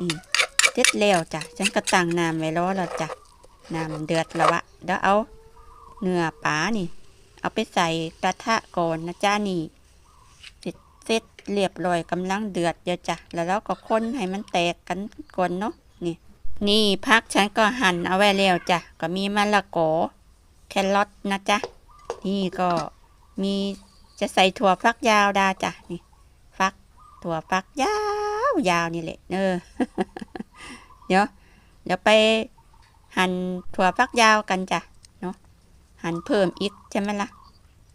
นี่เสร็จแล้วจ้ะฉันก็ตั้งน้ำไว้รอแล้วจ้ะน้ำเดือดแล้ววะเดี๋ยวเอาเนื้อปลานี่ เอาไปใส่กระทะก่อนนะจ้านี่เสร็จเสร็จเรียบร้อยกำลังเดือดเดี๋ยวจ้ะแล้วเราก็คนให้มันแตกกันก่อนเนาะนี่ นี่พักฉันก็หั่นเอาไว้แล้วจ้ะก็มีมะละกอแครอทนะจ๊ะนี่ก็มีจะใส่ถั่วฟักยาวดาจ้ะนี่ ฟักถั่วฟักยาว ยาวนี่แหละ เออ เดี๋ยว เดี๋ยวไปหั่นถั่วฟักยาวกันจ้ะ เนาะ หั่นเพิ่มอีกใช่ไหมล่ะ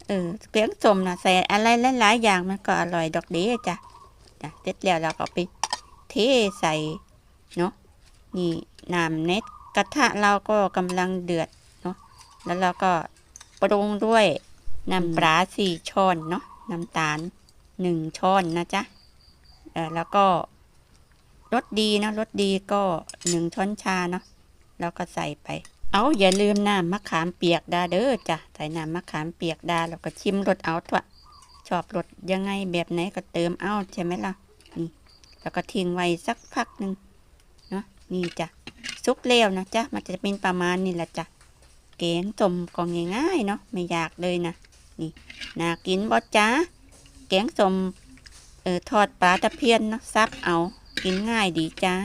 เออเกลียงสมนะใส่อะไรหลายๆอย่างมันก็อร่อยดอกเดีจ้ะจ้ะเสร็จแล้วเราก็ไปเทใส่ เนาะ นี่น้ำเน็ตกระทะเราก็กำลังเดือด เนาะ แล้วเราก็ปรุงด้วยน้ำปลาสี่ช้อนเนาะ น้ำตาลหนึ่งช้อนนะจ๊ะเออแล้วก็ รสดีนะรสดีก็หนึ่งช้อนชาเนาะแล้วก็ใส่ไป เอาอย่าลืมน้ำมะขามเปียกดาเด้อจ้ะใส่น้ำมะขามเปียกดาแล้วก็ชิมรสเอาถั่วชอบรสยังไงแบบไหนก็เติมเอาใช่ไหมล่ะนี่แล้วก็ทิ้งไว้สักพักหนึ่งเนาะนี่จ้ะซุกแล้วนะจ๊ะมันจะเป็นประมาณนี้แหละจ้ะแกงส้มก็ง่ายๆเนาะไม่ยากเลยนะนี่น่ากินบ่จ้าแกงส้มเออทอดปลาตะเพียนเนาะซับเอา กินง่ายดีจ้า